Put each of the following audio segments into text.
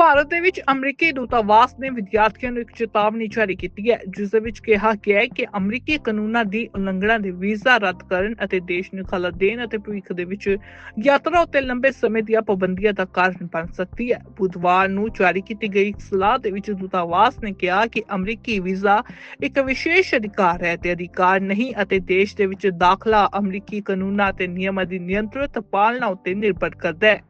ਭਾਰਤ ਦੇ ਵਿੱਚ ਅਮਰੀਕੀ ਦੂਤਾਵਾਸ ਨੇ ਵਿਦਿਆਰਥੀਆਂ ਨੂੰ ਇੱਕ ਚੇਤਾਵਨੀ ਜਾਰੀ ਕੀਤੀ ਹੈ, ਜਿਸ ਦੇ ਵਿੱਚ ਕਿਹਾ ਗਿਆ ਹੈ ਕਿ ਅਮਰੀਕੀ ਕਾਨੂੰਨਾਂ ਦੀ ਉਲੰਘਣਾ ਦੇ ਵੀਜ਼ਾ ਰੱਦ ਕਰਨ ਅਤੇ ਦੇਸ਼ ਨੂੰ ਖਲਾ ਦੇਣ ਅਤੇ ਭਵਿੱਖ ਦੇ ਵਿੱਚ ਯਾਤਰਾ ਉੱਤੇ ਲੰਬੇ ਸਮੇਂ ਦੀਆਂ ਪਾਬੰਦੀਆਂ ਦਾ ਕਾਰਨ ਬਣ ਸਕਦੀ ਹੈ। ਬੁੱਧਵਾਰ ਨੂੰ ਜਾਰੀ ਕੀਤੀ ਗਈ ਸਲਾਹ ਦੇ ਵਿੱਚ ਦੂਤਾਵਾਸ ਨੇ ਕਿਹਾ ਕਿ ਅਮਰੀਕੀ ਵੀਜ਼ਾ ਇੱਕ ਵਿਸ਼ੇਸ਼ ਅਧਿਕਾਰ ਹੈ ਤੇ ਅਧਿਕਾਰ ਨਹੀਂ ਅਤੇ ਦੇਸ਼ ਦੇ ਵਿੱਚ ਦਾਖਲਾ ਅਮਰੀਕੀ ਕਾਨੂੰਨਾਂ ਅਤੇ ਨਿਯਮਾਂ ਦੀ ਨਿਯੰਤਰਿਤ ਪਾਲਣਾ ਉੱਤੇ ਨਿਰਭਰ ਕਰਦਾ ਹੈ।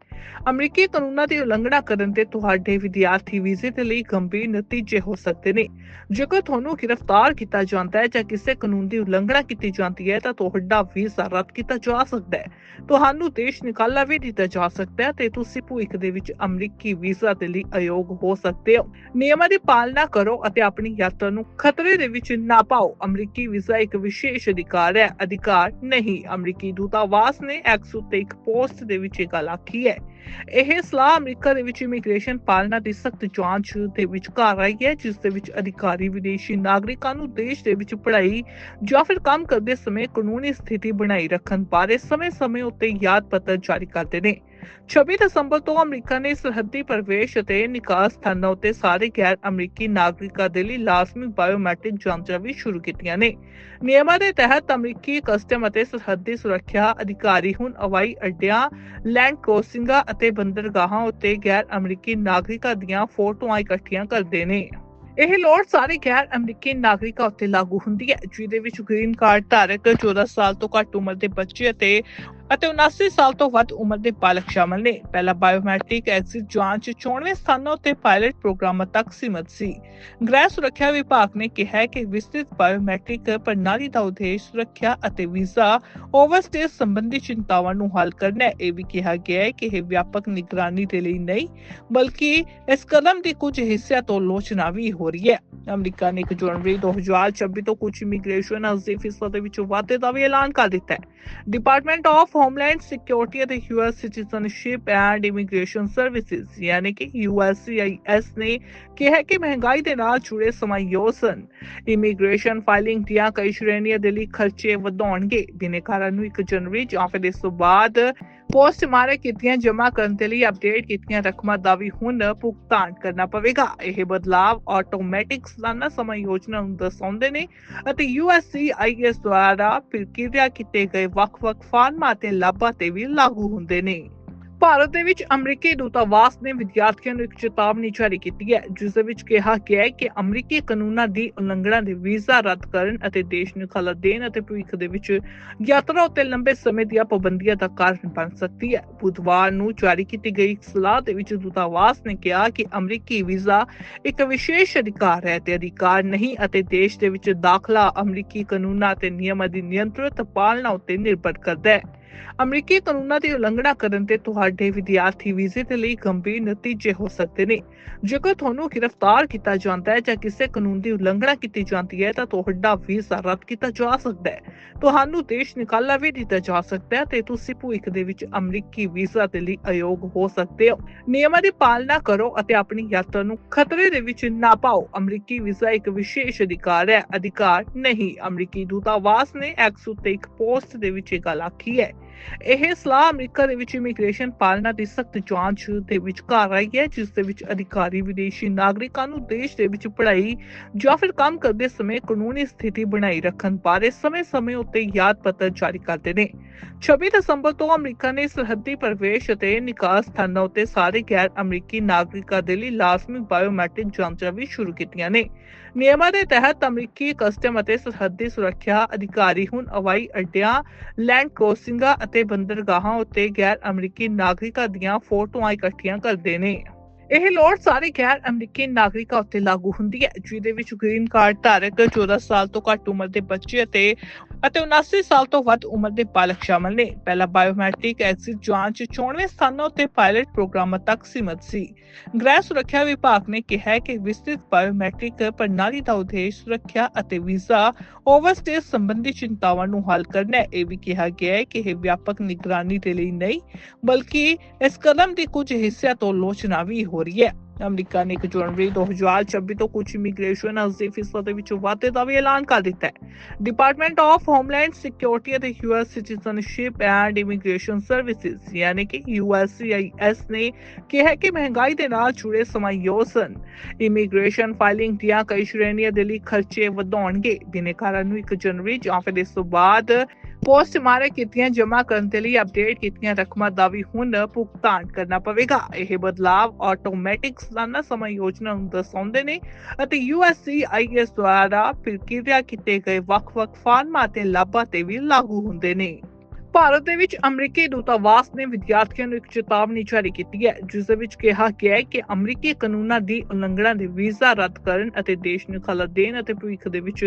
ਅਮਰੀਕੀ ਕਾਨੂੰਨਾਂ ਦੀ ਉਲੰਘਣਾ ਕਰਨ ਤੇ ਤੁਹਾਡੇ ਵਿਦਿਆਰਥੀ ਵੀਜ਼ੇ ਦੇ ਲਈ ਗੰਭੀਰ ਨਤੀਜੇ ਹੋ ਸਕਦੇ ਨੇ। ਜੇਕਰ ਤੁਹਾਨੂੰ ਗ੍ਰਿਫਤਾਰ ਕੀਤਾ ਜਾਂਦਾ ਹੈ ਜਾਂ ਕਿਸੇ ਕਾਨੂੰਨ ਦੀ ਉਲੰਘਣਾ ਕੀਤੀ ਜਾਂਦੀ ਹੈ, ਤਾਂ ਤੁਹਾਡਾ ਵੀਜ਼ਾ ਰੱਦ ਕੀਤਾ ਜਾ ਸਕਦਾ ਹੈ। ਤੁਹਾਨੂੰ ਦੇਸ਼ ਨਿਕਾਲਾ ਵੀ ਦਿੱਤਾ ਜਾ ਸਕਦਾ ਹੈ ਤੇ ਤੁਸੀਂ ਭਵਿੱਖ ਦੇ ਵਿੱਚ ਅਮਰੀਕੀ ਵੀਜ਼ਾ ਦੇ ਲਈ ਅਯੋਗ ਹੋ ਸਕਦੇ ਹੋ। ਨਿਯਮਾਂ ਦੀ ਪਾਲਣਾ ਕਰੋ ਅਤੇ ਆਪਣੀ ਯਾਤਰਾ ਨੂੰ ਖਤਰੇ ਦੇ ਵਿੱਚ ਨਾ ਪਾਓ। ਅਮਰੀਕੀ ਵੀਜ਼ਾ ਇੱਕ ਵਿਸ਼ੇਸ਼ ਅਧਿਕਾਰ ਹੈ। ਅਧਿਕਾਰ ਨਹੀਂ, ਅਮਰੀਕੀ ਦੂਤਾਵਾਸ ਨੇ ਐਕਸ ਉੱਤੇ ਇੱਕ ਪੋਸਟ ਦੇ ਵਿੱਚ ਇਹ ਗੱਲ ਆਖੀ ਹੈ। ਇਹ ਸਲਾਹ ਅਮਰੀਕਾ ਦੇ ਵਿੱਚ ਇਮੀਗ੍ਰੇਸ਼ਨ ਪਾਲਣਾ ਦੀ ਸਖਤ ਜਾਂਚ ਦੇ ਵਿਚਕਾਰ ਆਈ ਹੈ, ਜਿਸ ਦੇ ਵਿੱਚ ਅਧਿਕਾਰੀ, ਵਿਦੇਸ਼ੀ ਨਾਗਰਿਕਾਂ ਨੂੰ ਦੇਸ਼ ਦੇ ਵਿੱਚ ਪੜ੍ਹਾਈ ਜਾਂ ਫਿਰ ਕੰਮ ਕਰਦੇ ਸਮੇਂ ਕਾਨੂੰਨੀ ਸਥਿਤੀ ਬਣਾਈ ਰੱਖਣ ਬਾਰੇ ਸਮੇਂ-ਸਮੇਂ ਉੱਤੇ ਯਾਦ ਪੱਤਰ ਜਾਰੀ ਕਰਦੇ ਨੇ। 26 ਦਸੰਬਰ ਤੋਂ ਅਮਰੀਕਾ ਨੇ ਸਰਹੱਦੀ ਪ੍ਰਵੇਸ਼ ਅਤੇ ਨਿਕਾਸ ਸਥਾਨਾਂ ਉੱਤੇ ਸਾਰੇ ਗੈਰ ਅਮਰੀਕੀ ਨਾਗਰਿਕਾਂ ਦੇ ਲਈ ਲਾਜ਼ਮੀ ਬਾਇਓਮੈਟ੍ਰਿਕ ਜਾਂਚਾਂ ਵੀ ਸ਼ੁਰੂ ਕੀਤੀਆਂ ਨੇ। ਨਿਯਮਾਂ ਦੇ ਤਹਿਤ ਅਮਰੀਕੀ ਕਸਟਮ ਅਤੇ ਸਰਹੱਦੀ ਸੁਰੱਖਿਆ ਅਧਿਕਾਰੀ ਹੁਣ ਹਵਾਈ ਅੱਡਿਆਂ, ਲੈਂਡ ਕ੍ਰੋਸਿੰਗਾਂ ਅਤੇ ਬੰਦਰਗਾਹਾਂ ਉੱਤੇ ਗੈਰ ਅਮਰੀਕੀ ਨਾਗਰਿਕਾਂ ਦੀਆਂ ਫੋਟੋਆਂ ਇਕੱਠੀਆਂ ਕਰਦੇ ਨੇ। ਇਹ ਲੋੜ ਸਾਰੇ ਗੈਰ ਅਮਰੀਕੀ ਨਾਗਰਿਕਾਂ ਉੱਤੇ ਲਾਗੂ ਹੁੰਦੀ ਹੈ, ਜਿਹਦੇ ਵਿੱਚ ਗ੍ਰੀਨ ਕਾਰਡ ਧਾਰਕ 14 ਸਾਲ ਤੋਂ ਘੱਟ ਉਮਰ ਦੇ ਬੱਚੇ ਅਤੇ ਅਤੇ 79 ਸਾਲ ਤੋਂ ਵੱਧ ਉਮਰ ਦੇ ਬਾਲਗ ਸ਼ਾਮਲ ਨੇ। ਪਹਿਲਾ ਬਾਇਓਮੈਟ੍ਰਿਕ ਐਗਜ਼ਿਟ ਜਾਂਚ 94 ਸਥਾਨਾਂ ਉੱਤੇ ਪਾਇਲਟ ਪ੍ਰੋਗਰਾਮਾਂ ਤੱਕ ਸੀਮਤ ਸੀ। ਗ੍ਰਹਿ ਸੁਰੱਖਿਆ ਵਿਭਾਗ ਨੇ ਕਿਹਾ ਕਿ ਵਿਸਤ੍ਰਿਤ ਬਾਇਓਮੈਟ੍ਰਿਕ ਪ੍ਰਣਾਲੀ ਦਾ ਉਦੇਸ਼ ਸੁਰੱਖਿਆ ਅਤੇ ਵੀਜ਼ਾ ਓਵਰਸਟੇ ਸੰਬੰਧੀ ਚਿੰਤਾਵਾਂ ਨੂੰ ਹੱਲ ਕਰਨਾ ਹੈ। ਇਹ ਵੀ ਕਿਹਾ ਗਿਆ ਹੈ ਕਿ ਇਹ ਵਿਆਪਕ ਨਿਗਰਾਨੀ ਦੇ ਲਈ ਨਹੀਂ, ਬਲਕਿ ਇਸ ਕਦਮ ਦੇ ਕੁਝ ਹਿੱਸਿਆਂ ਤੋਂ ਲੋਚਨਾ ਵੀ ਹੋ ਰਹੀ ਹੈ। ਅਮਰੀਕਾ ਨੇ 1 ਜਨਵਰੀ 2026 ਤੋਂ ਕੁਝ ਇਮੀਗ੍ਰੇਸ਼ਨ ਅਰਜ਼ੀ ਦੇ ਵਿੱਚ ਵਾਧੇ ਦਾ ਵੀ ਐਲਾਨ ਕਰ ਦਿੱਤਾ ਹੈ। ਡਿਪਾਰਟਮੈਂਟ ਆਫ ਹੋਮਲੈਂਡ ਸਿਕਿਉਰਿਟੀ ਅਤੇ US citizenship and immigration services ਯਾਨੀ ਕਿ USCIS ਨੇ ਕਿਹਾ ਕਿ ਮਹਿੰਗਾਈ ਦੇ ਨਾਲ ਜੁੜੇ ਸਮਾਯੋਜਨ ਇਮੀਗ੍ਰੇਸ਼ਨ ਫਾਈਲਿੰਗ ਦੀਆਂ ਕਈ ਸ਼੍ਰੇਣੀਆਂ ਦੇ ਲਈ ਖਰਚੇ ਵਧਾਉਣਗੇ। ਬਿਨੇਕਾਰਾਂ ਨੂੰ 1 ਜਨਵਰੀ ਜਾਂ ਫਿਰ ਇਸ ਤੋਂ ਬਾਅਦ ਪੋਸਟ ਮਾਰੇ ਕੀਤੀਆਂ, ਜਮ੍ਹਾਂ ਕਰਨ ਦੇ ਲਈ ਅਪਡੇਟ ਕੀਤੀਆਂ ਰਕਮਾਂ ਦਾ ਵੀ ਹੁਣ ਭੁਗਤਾਨ ਕਰਨਾ ਪਵੇਗਾ। ਇਹ ਬਦਲਾਵ ਆਟੋਮੈਟਿਕ ਸਾਲਾਨਾ ਸਮਾਂ ਯੋਜਨਾ ਨੂੰ ਦਰਸਾਉਂਦੇ ਨੇ ਅਤੇ USCIS ਦੁਆਰਾ ਪ੍ਰਕਿਰਿਆ ਕੀਤੇ ਗਏ ਵੱਖ-ਵੱਖ ਫਾਰਮਾਂ ਤੇ ਲਾਭਾਂ ਤੇ ਵੀ ਲਾਗੂ ਹੁੰਦੇ ਨੇ। ਭਾਰਤ ਦੇ ਵਿੱਚ ਅਮਰੀਕੀ ਦੂਤਾਵਾਸ ਨੇ ਵਿਦਿਆਰਥੀਆਂ ਨੂੰ ਇੱਕ ਚੇਤਾਵਨੀ ਜਾਰੀ ਕੀਤੀ ਹੈ, ਜਿਸ ਦੇ ਵਿੱਚ ਕਿਹਾ ਗਿਆ ਹੈ ਕਿ ਅਮਰੀਕੀ ਕਾਨੂੰਨਾਂ ਦੀ ਉਲੰਘਣਾ ਦੇ ਵੀਜ਼ਾ ਰੱਦ ਕਰਨ ਅਤੇ ਦੇਸ਼ ਨੂੰ ਖਲਾ ਦੇਣ ਅਤੇ ਭਵਿੱਖ ਦੇ ਵਿੱਚ ਯਾਤਰਾ ਉੱਤੇ ਲੰਬੇ ਸਮੇਂ ਦੀਆਂ ਪਾਬੰਦੀਆਂ ਦਾ ਕਾਰਨ ਬਣ ਸਕਦੀ ਹੈ। ਬੁੱਧਵਾਰ ਨੂੰ ਜਾਰੀ ਕੀਤੀ ਗਈ ਇੱਕ ਸਲਾਹ ਦੇ ਵਿੱਚ ਦੂਤਾਵਾਸ ਨੇ ਕਿਹਾ ਕਿ ਅਮਰੀਕੀ ਵੀਜ਼ਾ ਇੱਕ ਵਿਸ਼ੇਸ਼ ਅਧਿਕਾਰ ਹੈ ਤੇ ਅਧਿਕਾਰ ਨਹੀਂ ਅਤੇ ਦੇਸ਼ ਦੇ ਵਿੱਚ ਦਾਖਲਾ ਅਮਰੀਕੀ ਕਾਨੂੰਨਾਂ ਤੇ ਨਿਯਮਾਂ ਦੀ ਨਿਯੰਤਰਿਤ ਪਾਲਣਾ ਉੱਤੇ ਨਿਰਭਰ ਕਰਦਾ ਹੈ। ਅਮਰੀਕੀ ਕਾਨੂੰਨਾਂ ਦੀ ਉਲੰਘਣਾ ਕਰਨ ਤੇ ਤੁਹਾਡੇ ਵਿਦਿਆਰਥੀ ਵੀਜ਼ੇ ਦੇ ਲਈ ਗੰਭੀਰ ਨਤੀਜੇ ਹੋ ਸਕਦੇ ਨੇ। ਜੇਕਰ ਤੁਹਾਨੂੰ ਗ੍ਰਿਫਤਾਰ ਕੀਤਾ ਜਾਂਦਾ ਹੈ ਜਾਂ ਕਿਸੇ ਕਾਨੂੰਨ ਦੀ ਉਲੰਘਣਾ ਕੀਤੀ ਜਾਂਦੀ ਹੈ, ਤਾਂ ਤੁਹਾਡਾ ਵੀਜ਼ਾ ਰੱਦ ਕੀਤਾ ਜਾ ਸਕਦਾ ਹੈ। ਤੁਹਾਨੂੰ ਦੇਸ਼ ਨਿਕਾਲਾ ਵੀ ਦਿੱਤਾ ਜਾ ਸਕਦਾ ਹੈ ਤੇ ਤੁਸੀਂ ਭਵਿੱਖ ਦੇ ਵਿੱਚ ਅਮਰੀਕੀ ਵੀਜ਼ਾ ਦੇ ਲਈ ਅਯੋਗ ਹੋ ਸਕਦੇ ਹੋ। ਨਿਯਮਾਂ ਦੀ ਪਾਲਣਾ ਕਰੋ ਅਤੇ ਆਪਣੀ ਯਾਤਰਾ ਨੂੰ ਖਤਰੇ ਦੇ ਵਿੱਚ ਨਾ ਪਾਓ। ਅਮਰੀਕੀ ਵੀਜ਼ਾ ਇੱਕ ਵਿਸ਼ੇਸ਼ ਅਧਿਕਾਰ ਹੈ। ਅਧਿਕਾਰ ਨਹੀਂ, ਅਮਰੀਕੀ ਦੂਤਾਵਾਸ ਨੇ ਐਕਸ ਉੱਤੇ ਇੱਕ ਪੋਸਟ ਦੇ ਵਿੱਚ ਇਹ ਗੱਲ ਆਖੀ ਹੈ। ਇਹ ਸਲਾਹ ਅਮਰੀਕਾ ਦੇ ਵਿੱਚ ਇਮੀਗ੍ਰੇਸ਼ਨ ਪਾਲਣਾ ਦੀ ਸਖਤ ਜਾਂਚ ਦੇ ਵਿਚਕਾਰ ਆਈ ਹੈ, ਜਿਸ ਦੇ ਵਿੱਚ ਅਧਿਕਾਰੀ, ਵਿਦੇਸ਼ੀ ਨਾਗਰਿਕਾਂ ਨੂੰ ਦੇਸ਼ ਦੇ ਵਿੱਚ ਪੜ੍ਹਾਈ ਜਾਂ ਫਿਰ ਕੰਮ ਕਰਦੇ ਸਮੇਂ ਕਾਨੂੰਨੀ ਸਥਿਤੀ ਬਣਾਈ ਰੱਖਣ ਬਾਰੇ ਸਮੇਂ-ਸਮੇਂ ਉੱਤੇ ਯਾਦ ਪੱਤਰ ਜਾਰੀ ਕਰਦੇ ਨੇ। 26 ਦਸੰਬਰ ਤੋਂ ਅਮਰੀਕਾ ਨੇ ਸਰਹੱਦੀ ਪ੍ਰਵੇਸ਼ ਅਤੇ ਨਿਕਾਸ ਸਥਾਨਾਂ ਉੱਤੇ ਸਾਰੇ ਗੈਰ ਅਮਰੀਕੀ ਨਾਗਰਿਕਾਂ ਦੇ ਲਈ ਲਾਜ਼ਮੀ ਬਾਇਓਮੈਟ੍ਰਿਕ ਜਾਂਚਾਂ ਵੀ ਸ਼ੁਰੂ ਕੀਤੀਆਂ ਨੇ। ਨਿਯਮਾਂ ਦੇ ਤਹਿਤ ਅਮਰੀਕੀ ਕਸਟਮ ਅਤੇ ਸਰਹੱਦੀ ਸੁਰੱਖਿਆ ਅਧਿਕਾਰੀ ਹੁਣ ਹਵਾਈ ਅੱਡਿਆਂ, ਲੈਂਡ ਕ੍ਰੋਸਿੰਗਾਂ ਅਤੇ ਬੰਦਰਗਾਹਾਂ ਉੱਤੇ ਗੈਰ ਅਮਰੀਕੀ ਨਾਗਰਿਕਾਂ ਦੀਆਂ ਫੋਟੋਆਂ ਇਕੱਠੀਆਂ ਕਰਦੇ ਨੇ। ਇਹ ਲੋੜ ਸਾਰੇ ਗੈਰ ਅਮਰੀਕੀ ਨਾਗਰਿਕਾਂ ਉੱਤੇ ਲਾਗੂ ਹੁੰਦੀ ਹੈ, ਜਿਹਦੇ ਵਿੱਚ ਗ੍ਰੀਨ ਕਾਰਡ ਧਾਰਕ 14 ਸਾਲ ਤੋਂ ਘੱਟ ਉਮਰ ਦੇ ਬੱਚੇ ਅਤੇ ਅਤੇ 79 ਸਾਲ ਤੋਂ ਵੱਧ ਉਮਰ ਦੇ ਬਾਲਗ ਸ਼ਾਮਲ ਨੇ। ਪਹਿਲਾ ਬਾਇਓਮੈਟ੍ਰਿਕ ਐਗਜ਼ਿਟ ਜਾਂਚ 94 ਸਥਾਨਾਂ ਉੱਤੇ ਪਾਇਲਟ ਪ੍ਰੋਗਰਾਮਾਂ ਤੱਕ ਸੀਮਤ ਸੀ। ਗ੍ਰਹਿ ਸੁਰੱਖਿਆ ਵਿਭਾਗ ਨੇ ਕਿਹਾ ਕਿ ਵਿਸਤ੍ਰਿਤ ਬਾਇਓਮੈਟ੍ਰਿਕ ਪ੍ਰਣਾਲੀ ਦਾ ਉਦੇਸ਼ ਸੁਰੱਖਿਆ ਅਤੇ ਵੀਜ਼ਾ ਓਵਰਸਟੇ ਸੰਬੰਧੀ ਚਿੰਤਾਵਾਂ ਨੂੰ ਹੱਲ ਕਰਨਾ ਹੈ। ਇਹ ਵੀ ਕਿਹਾ ਗਿਆ ਹੈ ਕਿ ਇਹ ਵਿਆਪਕ ਨਿਗਰਾਨੀ ਦੇ ਲਈ ਨਹੀਂ, ਬਲਕਿ ਇਸ ਕਦਮ ਦੀ ਕੁਝ ਹਿੱਸਿਆਂ ਤੋਂ ਲੋਚਨਾ ਵੀ ਹੋ ਰਹੀ ਹੈ। ਅਮਰੀਕਾ ਨੇ 1 ਜਨਵਰੀ 2026 ਤੋਂ ਕੁਝ ਇਮੀਗ੍ਰੇਸ਼ਨ 80% ਦੇ ਵਿੱਚ ਵਾਧੇ ਦਾ ਵੀ ਐਲਾਨ ਕਰ ਦਿੱਤਾ ਹੈ। ਡਿਪਾਰਟਮੈਂਟ ਆਫ ਹੋਮਲੈਂਡ ਸਿਕਿਉਰਿਟੀ ਅਤੇ US citizenship and immigration services ਯਾਨੀ ਕਿ USCIS ਨੇ ਕਿਹਾ ਕਿ ਮਹਿੰਗਾਈ ਦੇ ਨਾਲ ਜੁੜੇ ਸਮਾਯੋਜਨ ਇਮੀਗ੍ਰੇਸ਼ਨ ਫਾਈਲਿੰਗ ਦੀਆਂ ਕਈ ਸ਼੍ਰੇਣੀਆਂ ਦੇ ਲਈ ਖਰਚੇ ਵਧਾਉਣਗੇ। ਬਿਨੇਕਾਰਾਂ ਨੂੰ 1 ਜਨਵਰੀ ਜਾਂ ਫਿਰ ਇਸ ਤੋਂ ਬਾਅਦ ਪੋਸਟ ਮਾਰੇ ਕੀਤੀਆਂ, ਜਮ੍ਹਾਂ ਕਰਨ ਦੇ ਲਈ ਅਪਡੇਟ ਕੀਤੀਆਂ ਰਕਮਾਂ ਦਾ ਵੀ ਹੁਣ ਭੁਗਤਾਨ ਕਰਨਾ ਪਵੇਗਾ। ਇਹ ਬਦਲਾਵ ਆਟੋਮੈਟਿਕ ਸਾਲਾਨਾ ਸਮਾਂ ਯੋਜਨਾ ਨੂੰ ਦਰਸਾਉਂਦੇ ਨੇ ਅਤੇ USCIS ਦੁਆਰਾ ਪ੍ਰਕਿਰਿਆ ਕੀਤੇ ਗਏ ਵੱਖ-ਵੱਖ ਫਾਰਮਾਂ ਤੇ ਲਾਭਾਂ ਤੇ ਵੀ ਲਾਗੂ ਹੁੰਦੇ ਨੇ। ਭਾਰਤ ਦੇ ਵਿੱਚ ਅਮਰੀਕੀ ਦੂਤਾਵਾਸ ਨੇ ਵਿਦਿਆਰਥੀਆਂ ਨੂੰ ਇੱਕ ਚੇਤਾਵਨੀ ਜਾਰੀ ਕੀਤੀ ਹੈ, ਜਿਸ ਦੇ ਵਿੱਚ ਕਿਹਾ ਗਿਆ ਹੈ ਕਿ ਅਮਰੀਕੀ ਕਾਨੂੰਨਾਂ ਦੀ ਉਲੰਘਣਾ ਦੇ ਵੀਜ਼ਾ ਰੱਦ ਕਰਨ ਅਤੇ ਦੇਸ਼ ਨੂੰ ਖਲਾ ਦੇਣ ਅਤੇ ਭਵਿੱਖ ਦੇ ਵਿੱਚ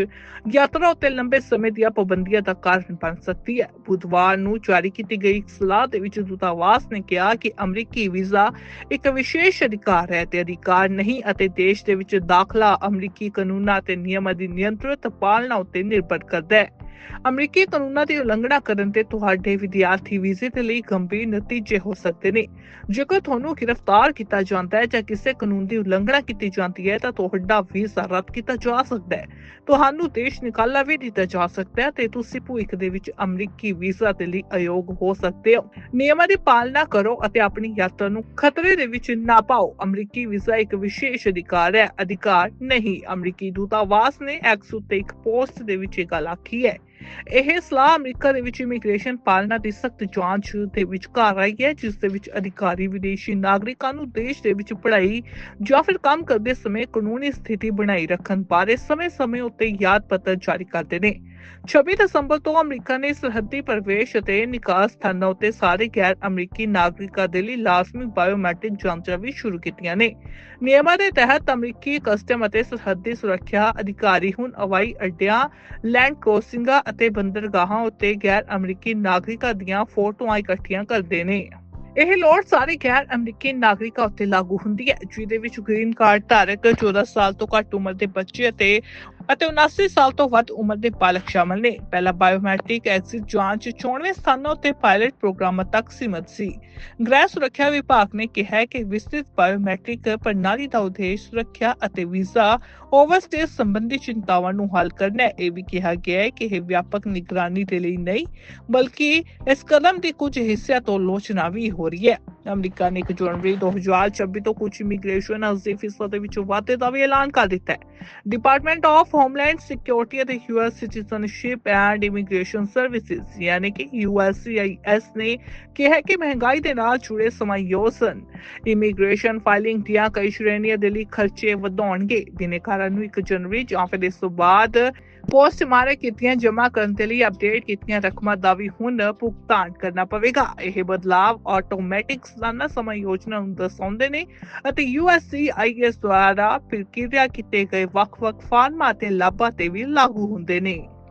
ਯਾਤਰਾ ਉੱਤੇ ਲੰਬੇ ਸਮੇਂ ਦੀਆਂ ਪਾਬੰਦੀਆਂ ਦਾ ਕਾਰਨ ਬਣ ਸਕਦੀ ਹੈ। ਬੁੱਧਵਾਰ ਨੂੰ ਜਾਰੀ ਕੀਤੀ ਗਈ ਇੱਕ ਸਲਾਹ ਦੇ ਵਿੱਚ ਦੂਤਾਵਾਸ ਨੇ ਕਿਹਾ ਕਿ ਅਮਰੀਕੀ ਵੀਜ਼ਾ ਇੱਕ ਵਿਸ਼ੇਸ਼ ਅਧਿਕਾਰ ਹੈ ਤੇ ਅਧਿਕਾਰ ਨਹੀਂ ਅਤੇ ਦੇਸ਼ ਦੇ ਵਿੱਚ ਦਾਖਲਾ ਅਮਰੀਕੀ ਕਾਨੂੰਨਾਂ ਅਤੇ ਨਿਯਮਾਂ ਦੀ ਨਿਯੰਤਰਿਤ ਪਾਲਣਾ ਉੱਤੇ ਨਿਰਭਰ ਕਰਦਾ ਹੈ। ਅਮਰੀਕੀ ਕਾਨੂੰਨਾਂ ਦੀ ਉਲੰਘਣਾ ਕਰਨ ਤੇ ਤੁਹਾਡੇ ਵਿਦਿਆਰਥੀ ਵੀਜ਼ੇ ਦੇ ਲਈ ਗੰਭੀਰ ਨਤੀਜੇ ਹੋ ਸਕਦੇ ਨੇ। ਜੇਕਰ ਤੁਹਾਨੂੰ ਗ੍ਰਿਫਤਾਰ ਕੀਤਾ ਜਾਂਦਾ ਹੈ ਜਾਂ ਕਿਸੇ ਕਾਨੂੰਨ ਦੀ ਉਲੰਘਣਾ ਕੀਤੀ ਜਾਂਦੀ ਹੈ ਤਾਂ ਤੁਹਾਡਾ ਵੀਜ਼ਾ ਰੱਦ ਕੀਤਾ ਜਾ ਸਕਦਾ ਹੈ। ਤੁਹਾਨੂੰ ਦੇਸ਼ ਨਿਕਾਲਾ ਵੀ ਦਿੱਤਾ ਜਾ ਸਕਦਾ ਹੈ ਤੇ ਤੁਸੀਂ ਭਵਿੱਖ ਦੇ ਵਿੱਚ ਅਮਰੀਕੀ ਵੀਜ਼ਾ ਦੇ ਲਈ ਅਯੋਗ ਹੋ ਸਕਦੇ ਹੋ। ਨਿਯਮਾਂ ਦੀ ਪਾਲਣਾ ਕਰੋ ਅਤੇ ਆਪਣੀ ਯਾਤਰਾ ਨੂੰ ਖਤਰੇ ਦੇ ਵਿੱਚ ਨਾ ਪਾਓ। ਅਮਰੀਕੀ ਵੀਜ਼ਾ ਇੱਕ ਵਿਸ਼ੇਸ਼ ਅਧਿਕਾਰ ਹੈ। ਅਧਿਕਾਰ ਨਹੀਂ, ਅਮਰੀਕੀ ਦੂਤਾਵਾਸ ਨੇ ਐਕਸ ਉੱਤੇ ਇੱਕ ਪੋਸਟ ਦੇ ਵਿੱਚ ਇਹ ਗੱਲ ਆਖੀ ਹੈ। ਇਹ ਸਲਾਹ ਅਮਰੀਕਾ ਦੇ ਵਿੱਚ ਇਮੀਗ੍ਰੇਸ਼ਨ ਪਾਲਣਾ ਦੀ ਸਖਤ ਜਾਂਚ ਦੇ ਵਿਚਕਾਰ ਆਈ ਹੈ, ਜਿਸ ਦੇ ਵਿੱਚ ਅਧਿਕਾਰੀ, ਵਿਦੇਸ਼ੀ ਨਾਗਰਿਕਾਂ ਨੂੰ ਦੇਸ਼ ਦੇ ਵਿੱਚ ਪੜ੍ਹਾਈ ਜਾਂ ਫਿਰ ਕੰਮ ਕਰਦੇ ਸਮੇਂ ਕਾਨੂੰਨੀ ਸਥਿਤੀ ਬਣਾਈ ਰੱਖਣ ਬਾਰੇ ਸਮੇਂ-ਸਮੇਂ ਉੱਤੇ ਯਾਦ ਪੱਤਰ ਜਾਰੀ ਕਰਦੇ ਨੇ। 26 ਦਸੰਬਰ ਤੋਂ ਅਮਰੀਕਾ ਨੇ ਸਰਹੱਦੀ ਪ੍ਰਵੇਸ਼ ਅਤੇ ਨਿਕਾਸ ਸਥਾਨਾਂ ਉੱਤੇ ਸਾਰੇ ਗੈਰ ਅਮਰੀਕੀ ਨਾਗਰਿਕਾਂ ਦੇ ਲਈ ਲਾਜ਼ਮੀ ਬਾਇਓਮੈਟ੍ਰਿਕ ਜਾਂਚਾਂ ਵੀ ਸ਼ੁਰੂ ਕੀਤੀਆਂ ਨੇ। ਨਿਯਮਾਂ ਦੇ ਤਹਿਤ ਅਮਰੀਕੀ ਕਸਟਮ ਅਤੇ ਸਰਹੱਦੀ ਸੁਰੱਖਿਆ ਅਧਿਕਾਰੀ ਹੁਣ ਹਵਾਈ ਅੱਡਿਆਂ, ਲੈਂਡ ਕ੍ਰੋਸਿੰਗਾਂ ਅਤੇ ਬੰਦਰਗਾਹਾਂ ਉੱਤੇ ਗੈਰ ਅਮਰੀਕੀ ਨਾਗਰਿਕਾਂ ਦੀਆਂ ਫੋਟੋਆਂ ਇਕੱਠੀਆਂ ਕਰਦੇ ਨੇ। ਇਹ ਲੋੜ ਸਾਰੇ ਗੈਰ ਅਮਰੀਕੀ ਨਾਗਰਿਕਾਂ ਉੱਤੇ ਲਾਗੂ ਹੁੰਦੀ ਹੈ, ਜਿਹਦੇ ਵਿੱਚ ਗ੍ਰੀਨ ਕਾਰਡ ਧਾਰਕ 14 ਸਾਲ ਤੋਂ ਘੱਟ ਉਮਰ ਦੇ ਬੱਚੇ ਅਤੇ ਅਤੇ 79 ਸਾਲ ਤੋਂ ਵੱਧ ਉਮਰ ਦੇ ਬਾਲਗ ਸ਼ਾਮਲ ਨੇ। ਪਹਿਲਾ ਬਾਇਓਮੈਟ੍ਰਿਕ ਐਕਸਿਟ ਜਾਂਚ 94 ਸਥਾਨਾਂ ਉੱਤੇ ਪਾਇਲਟ ਪ੍ਰੋਗਰਾਮਾਂ ਤੱਕ ਸੀਮਤ ਸੀ। ਗ੍ਰਹਿ ਸੁਰੱਖਿਆ ਵਿਭਾਗ ਨੇ ਕਿਹਾ ਕਿ ਵਿਸਤ੍ਰਿਤ ਬਾਇਓਮੈਟ੍ਰਿਕ ਪ੍ਰਣਾਲੀ ਦਾ ਉਦੇਸ਼ ਸੁਰੱਖਿਆ ਅਤੇ ਵੀਜ਼ਾ ਓਵਰਸਟੇ ਸੰਬੰਧੀ ਚਿੰਤਾਵਾਂ ਨੂੰ ਹੱਲ ਕਰਨਾ ਹੈ। ਇਹ ਵੀ ਕਿਹਾ ਗਿਆ ਹੈ ਕਿ ਇਹ ਵਿਆਪਕ ਨਿਗਰਾਨੀ ਦੇ ਲਈ ਨਹੀਂ, ਬਲਕਿ ਇਸ ਕਦਮ ਦੀ ਕੁਝ ਹਿੱਸਿਆਂ ਤੋਂ ਲੋਚਨਾ ਵੀ ਹੋ ਰਹੀ ਹੈ। ਅਮਰੀਕਾ ਨੇ 1 ਜਨਵਰੀ 2026 ਤੋਂ ਕੁਝ ਇਮੀਗ੍ਰੇਸ਼ਨ 80% ਦੇ ਵਿੱਚ ਵਾਧੇ ਦਾ ਵੀ ਐਲਾਨ ਕਰ ਦਿੱਤਾ ਹੈ। ਡਿਪਾਰਟਮੈਂਟ ਆਫ ਹੋਮਲੈਂਡ ਸਿਕਿਉਰਿਟੀ ਅਤੇ US citizenship and immigration services ਯਾਨੀ ਕਿ USCIS ਨੇ ਕਿਹਾ ਕਿ ਮਹਿੰਗਾਈ ਦੇ ਨਾਲ ਜੁੜੇ ਸਮਾਯੋਜਨ ਇਮੀਗ੍ਰੇਸ਼ਨ ਫਾਈਲਿੰਗ ਦੀਆਂ ਕਈ ਸ਼੍ਰੇਣੀਆਂ ਦੇ ਲਈ ਖਰਚੇ ਵਧਾਉਣਗੇ। ਬਿਨੇਕਾਰਾਂ ਨੂੰ 1 ਜਨਵਰੀ ਜਾਂ ਫਿਰ ਇਸ ਤੋਂ ਬਾਅਦ ਪੋਸਟ ਮਾਰੇ ਕੀਤੀਆਂ, ਜਮ੍ਹਾਂ ਕਰਨ ਦੇ ਲਈ ਅਪਡੇਟ ਕੀਤੀਆਂ ਰਕਮਾਂ ਦਾ ਵੀ ਹੁਣ ਭੁਗਤਾਨ ਕਰਨਾ ਪਵੇਗਾ। ਇਹ ਬਦਲਾਵ ਆਟੋਮੈਟਿਕ ਸਾਲਾਨਾ ਸਮਾਂ ਯੋਜਨਾ ਨੂੰ ਦਰਸਾਉਂਦੇ ਨੇ ਅਤੇ USCIS ਦੁਆਰਾ ਪ੍ਰਕਿਰਿਆ ਕੀਤੇ ਗਏ ਵੱਖ-ਵੱਖ ਫਾਰਮਾਂ ਤੇ ਲਾਭਾਂ ਤੇ ਵੀ ਲਾਗੂ ਹੁੰਦੇ ਨੇ।